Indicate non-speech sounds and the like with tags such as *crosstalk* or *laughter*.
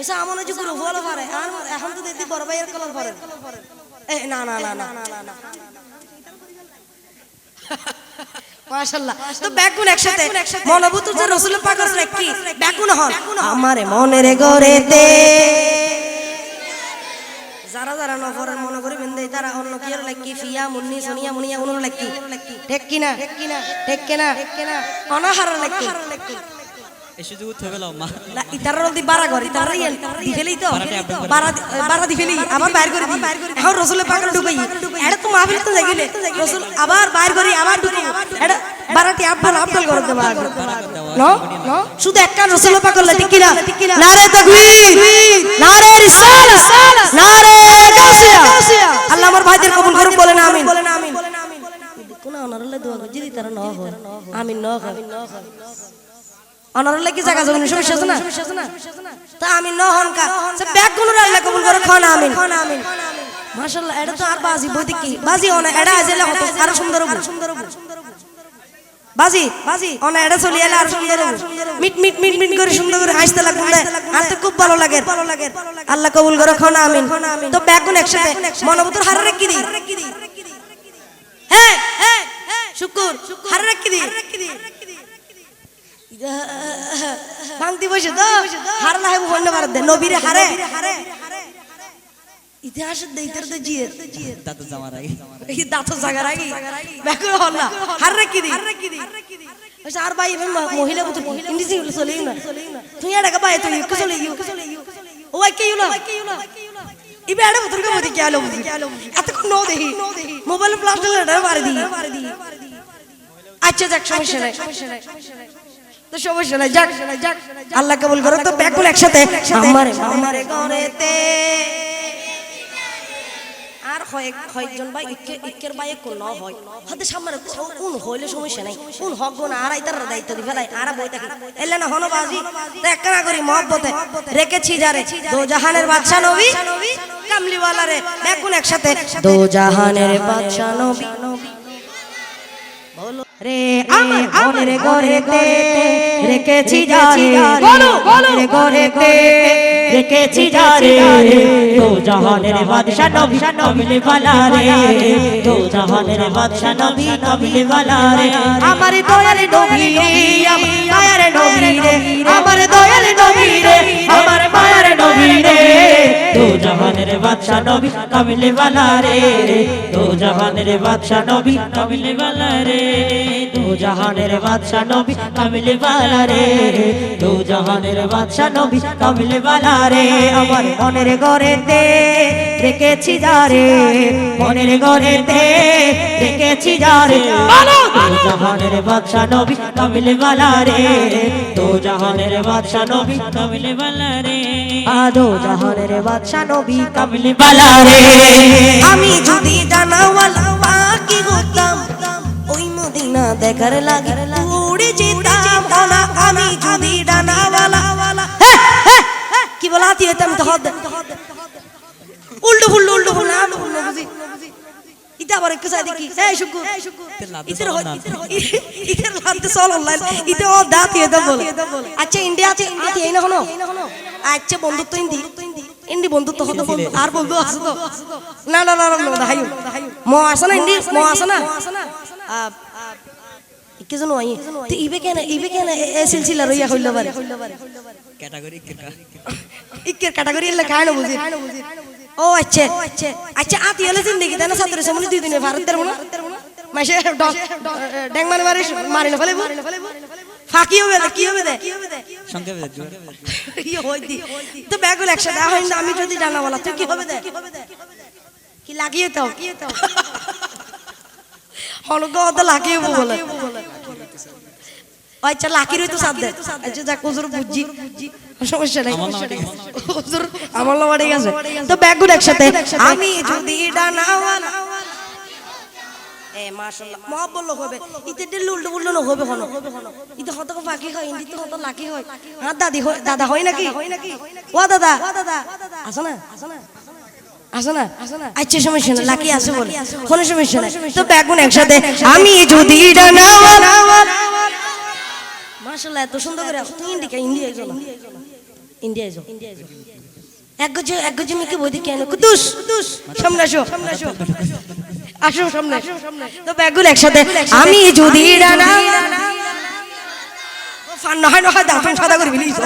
এসে আমন যে গুরু বলো পারে আর এখন তো দেখি বড় ভাইয়ের কলর পারে। এ না না না না না না মাশাআল্লাহ। তো ব্যাগুন একসাথে। মনোভূত যে রসুল পাগল কি? ব্যাগুন হন। আমারে মনের গরেতে যারা যারা নফরের মনে করি বেন্দে তারা অন্য কি লাকি ফিয়া মুন্নি সোনিয়া মুনিয়া উনুর লাকি ঠিক কিনা ঠিক কিনা ঠিক কিনা অনাহার লাকি এই সুযোগ উঠতে গেল মা। না ইতার দি বারা ঘর ইতার ইয়ান দি ফেলি তো? বারা বারা দি ফেলি আবার বাইর করে। দি এখন রসুলের পাগল ঢুকাই। এটা তো মাহফিল তো দেখিলে রসুল আবার বাইর করি আবার ঢুকি এটা বারাটি আবদাল আবদাল করে দেবা নো নো শুধু একটা রসুলের পাগল ঠিক কিনা? নারে তাকবীর নারে রিসালাত নারে গাউসিয়া। আল্লাহ আমার ভাইদের কবুল করুন বলেন আমিন। কোন অনারলে দোয়া তারা ন হয়। আমিন ন হয়। অনারলে কি জায়গা জমিন সমস্যা আছে না? তা আমি নহন কা সে ব্যাগ কোন আল্লাহ কবুল করে খান আমিন। খান আমিন মাশাআল্লাহ এটা তো আর বাজি বইতে কি? বাজি অনা এটা আজলে হতো আর সুন্দর হবে সুন্দর হবে বাজি বাজি। অনা এটা চলি এলে আর সুন্দর হবে মিট মিট মিট মিট করে সুন্দর করে হাসতে লাগবে আর তো খুব ভালো লাগে। আল্লাহ কবুল করে খান আমিন। তো ব্যাগ কোন একসাথে মনোবতর হারে রেখে দি হ্যাঁ হ্যাঁ শুকুর। হারে রেখে দি ভাঙতি বসে তো হার না হেবু হন্য দে নবীরে হারে। ইতিহাস দে ইতার দে জিয়ে দাদু জামার আগে। এই দাঁত জাগার আগে। ব্যাকুল হল না হার রাখি দি আর ভাই মহিলা বুঝি ইন্ডিসি চলে না। তুই এটা ভাই তুই ইকু চলে ইউ। ও কে ইবে বুতুর কে বুঝি কেলো বুঝি এত নো দেহি মোবাইল মারি দি আচ্ছা যাক সমস্যা নাই। তো সমস্যা নাই যাক। যাক আল্লাহ কবুল করো তো ব্যাকুল একসাথে। আমারে আমারে গরেতে আর কয়েকজন ভাই ন হয়। হাতে সামনে কোন হইলে সমস্যা নাই। কোন হক আর আইতার দায়িত্ব দি ফেলাই আর বই থাকি। এলে না হনো বাজি একখানা করি মহব্বতে। রেখেছি যারে দো জাহানের বাদশা নবী। কামলিওয়ালা রে দেখুন একসাথে। দো জাহানের বাদশা নবী। রে আমার মনের ঘরেতে রেখেছি যারে। বলো বলো ঘরেতে রেখেছি যারে। তো জাহানের বাদশা নবী নবীলে বালা রে তো জাহানের বাদশা নবী নবীলে বালা রে আমার বাদশা নবী নবীলে বালা রে তো জাহানের বাদশা নবী নবীলে বালা রে। তো জাহানের বাদশা নবী নবীলে বালা রে তো জাহানের বাদশা নবী নবীলে বালা রে। আমার মনের ঘরেতে রেখেছি যারে মনের ঘরেতে রেখেছি যারে জাহানের বাদশা নবী নবীলে বালা রে তো জাহানের বাদশা নবী নবীলে বালা রে। আদো জাহানের বাদশা নবী কামলে বালা রে। আমি যদি জানাওয়ালা পাখি হতাম ওই মদিনা দেখার লাগে উড়ে যেতাম ওনা আমি যদি ডানাওয়ালা হ্যাঁ, হ্যাঁ, হ্যাঁ, কি বলা হাতি হতাম তো হদ। উল্টো ফুল্লো উল্টো ফুল্লো না উল্টো ফুল্লো বুঝি ইটা আবার একটু সাইডে কি এই শুকু ইতের ইতের লাতে চল অনলাইন। ইতে ও দাঁত ইয়ে বলে। আচ্ছা ইন্ডিয়া আছে ইন্ডিয়া এই না হনো আচ্ছা বন্ধুত্ব ইন্দি ইন্দি বন্ধুত্ব হতো বন্ধু। আর বন্ধু আছে তো? না না না না হাইও মো আছে না ইন্দি? মো আছে না? কি জানো আই তো ইবে কেন ইবে কেন? এ সিলসিলা রইয়া হইল বারে। ক্যাটাগরি কেটা ইকের ক্যাটাগরি এলে খায় বুঝি? ও আচ্ছা। আচ্ছা আতি এলে জিন্দগি দেনা সাতরে সমনি দুই দিনে ভারতের মনে? মাসে ড্যাং মানে মারি মারি না ফেলে হবে কি হবে *laughs* ইয়ে তো ব্যাগুল একসাথে হয় না আমি যদি জানা বলা তুই কি হবে কি লাগিয়ে তো হলগো অত লাগিয়ে বলে। আচ্ছা লাকির তো সাথ আচ্ছা সমস্যা নাই হুজুর আমার তো ব্যাগুল একসাথে। আমি যদি ডানাওয়ালা এ মাশাআল্লাহ। মহব্বত লোক হবে। ইতে দিল উল্টো উল্টো লোক হবে হনো ইতে হত বাকি হয় ইন্দি তো হত লাকি হয়। হ্যাঁ দাদি হয় দাদা হয় নাকি? ও দাদা। আসো না। আসো না। আসো না। আচ্ছা সমস্যা না লাকি আছে বলে। কোনো সমস্যা নাই তো ব্যাগুন একসাথে আমি যদি এত সুন্দর করে ইন্ডিকা ইন্ডিয়া ইন্ডিয়া যাও এক গজ এক গজ মেয়েকে সামনে আসো। সামনে আসো। আসো সামনে। তো ব্যাগগুলো একসাথে। আমি যদি ডানা না হয় নহয় নহয় দাঁতন সাদা করে বিলিস